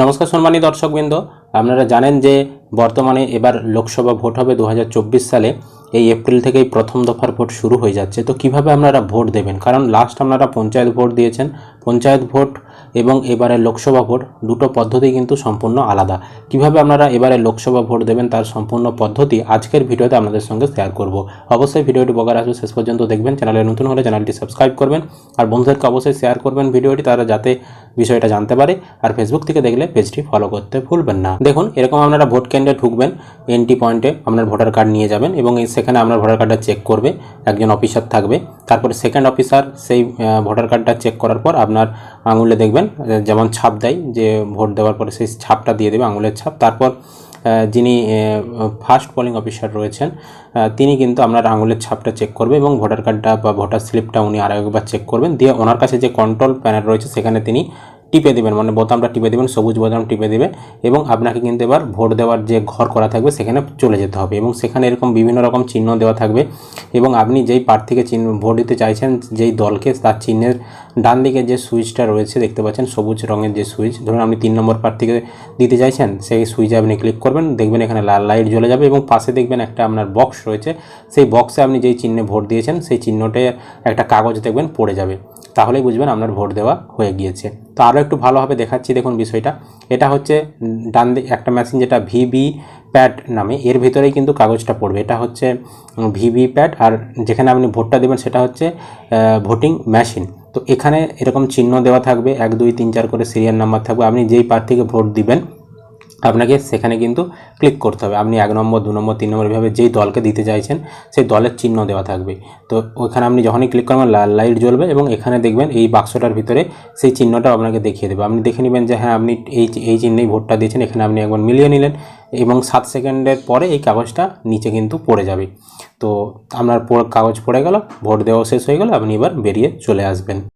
নমস্কার সম্মানী দর্শকবৃন্দ, আপনারা জানেন যে বর্তমানে এবার লোকসভা ভোট হবে দু হাজার চব্বিশ সালে। এই এপ্রিল থেকেই প্রথম দফার ভোট শুরু হয়ে যাচ্ছে। তো কীভাবে আপনারা ভোট দেবেন? কারণ লাস্ট আপনারা পঞ্চায়েত ভোট দিয়েছেন। পঞ্চায়েত ভোট এবং এবারে লোকসভা ভোট দুটো পদ্ধতি কিন্তু সম্পূর্ণ আলাদা। কীভাবে আপনারা এবারে লোকসভা ভোট দেবেন তার সম্পূর্ণ পদ্ধতি আজকের ভিডিওতে আপনাদের সঙ্গে শেয়ার করব। অবশ্যই ভিডিওটি বকার আসবে শেষ পর্যন্ত দেখবেন। চ্যানেলে নতুন হলে চ্যানেলটি সাবস্ক্রাইব করবেন আর বন্ধুদেরকে অবশ্যই শেয়ার করবেন ভিডিওটি তারা যাতে বিষয়টা জানতে পারে আর ফেসবুক থেকে দেখলে পেজটি ফলো করতে ভুলবেন না। দেখুন, এরকম আপনারা ভোট কেন্দ্রে ঢুকবেন এন্ট্রি পয়েন্টে আপনার ভোটার কার্ড নিয়ে যাবেন এবং সেখানে আপনার ভোটার কার্ডটা চেক করবে, একজন অফিসার থাকবে। তারপরে সেকেন্ড অফিসার সেই ভোটার কার্ডটা চেক করার পর আপনার আঙুলে দেখবেন যেমন ছাপ দেয়, যে ভোট দেওয়ার পরে সেই ছাপটা দিয়ে দেবে আঙুলের ছাপ। তারপর যিনি ফার্স্ট পোলিং অফিসার রয়েছেন তিনি কিন্তু আপনার আঙুলের ছাপটা চেক করবে এবং ভোটার কার্ডটা বা ভোটার স্লিপটা উনি আর একবার চেক করবেন। দিয়ে ওনার কাছে যে কন্ট্রোল প্যানেল রয়েছে, সেখানে তিনি টিপে দেবেন মানে বোতামটা টিপে দেবেন, সবুজ বোতাম টিপে দেবে এবং আপনাকে কিন্তু এবার ভোট দেওয়ার যে ঘর করা থাকবে সেখানে চলে যেতে হবে এবং সেখানে এরকম বিভিন্ন রকম চিহ্ন দেওয়া থাকবে এবং আপনি যেই প্রার্থীকে চিহ্ন, ভোট দিতে চাইছেন, যেই দলকে তার চিহ্নের ডান দিকে যে সুইচটা রয়েছে দেখতে পাচ্ছেন, সবুজ রঙের যে সুইচ, ধরুন আপনি তিন নম্বর প্রার্থীকে দিতে চাইছেন, সেই সুইচে আপনি ক্লিক করবেন, দেখবেন এখানে লাল লাইট জ্বলে যাবে এবং পাশে দেখবেন একটা আপনার বক্স রয়েছে, সেই বক্সে আপনি যেই চিহ্নে ভোট দিয়েছেন, সেই চিহ্নটে একটা কাগজ দেখবেন পড়ে যাবে। তাহলেই বুঝবেন আপনার ভোট দেওয়া হয়ে গিয়েছে। তো আরও একটু ভালোভাবে দেখাচ্ছি, দেখুন বিষয়টা। এটা হচ্ছে ডান একটা মেশিন যেটা ভিবি প্যাড নামে। এর ভিতরেই কিন্তু কাগজটা পড়বে। এটা হচ্ছে ভিভি প্যাড আর যেখানে আপনি ভোটটা দেবেন সেটা হচ্ছে ভোটিং মেশিন তো এখানে এরকম চিহ্ন দেওয়া থাকবে। এক, দুই, তিন, চার করে সিরিয়াল নাম্বার থাকবে। আপনি যেই প্রার্থীকে ভোট দিবেন আপনাকে সেখানে কিন্তু ক্লিক করতে হবে। আপনি এক নম্বর, দু নম্বর, তিন নম্বর এভাবে যেই দলকে দিতে চাইছেন, সেই দলের চিহ্ন দেওয়া থাকবে। তো ওখানে আপনি যখনই ক্লিক করবেন লাল লাইট জ্বলবে এবং এখানে দেখবেন এই বাক্সটার ভিতরে সেই চিহ্নটা আপনাকে দেখিয়ে দেবে। আপনি দেখে নেবেন যে হ্যাঁ আপনি এই এই চিহ্নেই ভোটটা দিয়েছেন, এখানে আপনি একবার মিলিয়ে নিলেন এবং সাত সেকেন্ডের পরে এই কাগজটা নিচে কিন্তু পড়ে যাবে। তো আপনার কাগজ পড়ে গেল, ভোট দেওয়া শেষ হয়ে গেল, আপনি এবার বেরিয়ে চলে আসবেন।